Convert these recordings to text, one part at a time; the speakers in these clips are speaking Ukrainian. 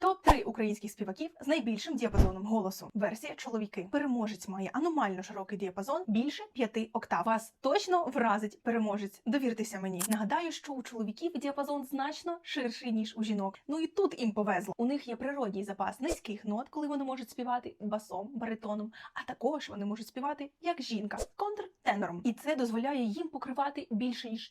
Топ 3 українських співаків з найбільшим діапазоном голосу. Версія чоловіки. Переможець має аномально широкий діапазон більше 5 октав. Вас точно вразить переможець. Довіртеся мені. Нагадаю, що у чоловіків діапазон значно ширший ніж у жінок. Ну і тут їм повезло. У них є природній запас низьких нот, коли вони можуть співати басом, баритоном, а також вони можуть співати як жінка контртенором. І це дозволяє їм покривати більше ніж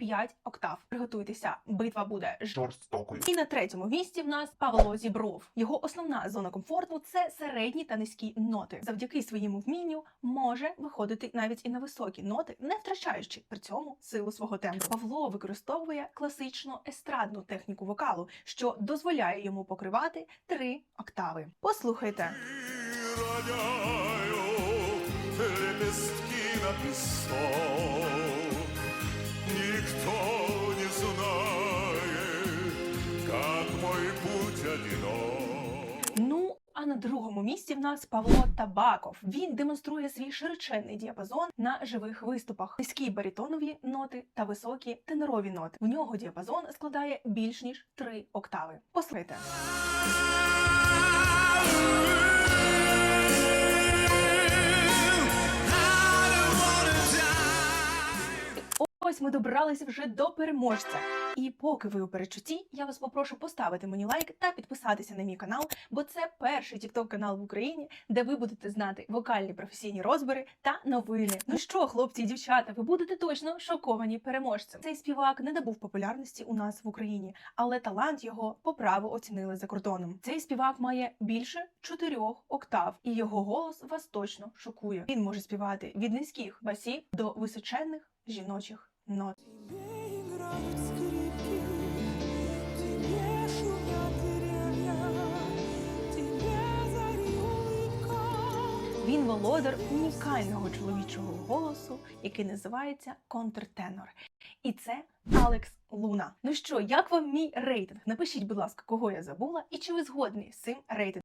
4-5 октав. Приготуйтеся, битва буде жорстокою. І на третьому місці в нас Павло Зібров. Його основна зона комфорту це середні та низькі ноти. Завдяки своєму вмінню може виходити навіть і на високі ноти, не втрачаючи при цьому силу свого тембру. Павло використовує класичну естрадну техніку вокалу, що дозволяє йому покривати три октави. Послухайте. Никто другому місці в нас Павло Табаков. Він демонструє свій широченний діапазон на живих виступах, низькі баритонові ноти та високі тенорові ноти. В нього діапазон складає більш ніж три октави. Послухайте. Ось ми добралися вже до переможця. І поки ви у перечутті, я вас попрошу поставити мені лайк та підписатися на мій канал, бо це перший тікток канал в Україні, де ви будете знати вокальні професійні розбори та новини. Ну що, хлопці і дівчата, ви будете точно шоковані переможцем. Цей співак не набув популярності у нас в Україні, але талант його по праву оцінили за кордоном. Цей співак має більше чотирьох октав, і його голос вас точно шокує. Він може співати від низьких басів до височенних жіночих нот. Він володар унікального чоловічого голосу, який називається контртенор. І це Алекс Луна. Ну що, як вам мій рейтинг? Напишіть, будь ласка, кого я забула, і чи ви згодні з цим рейтингом.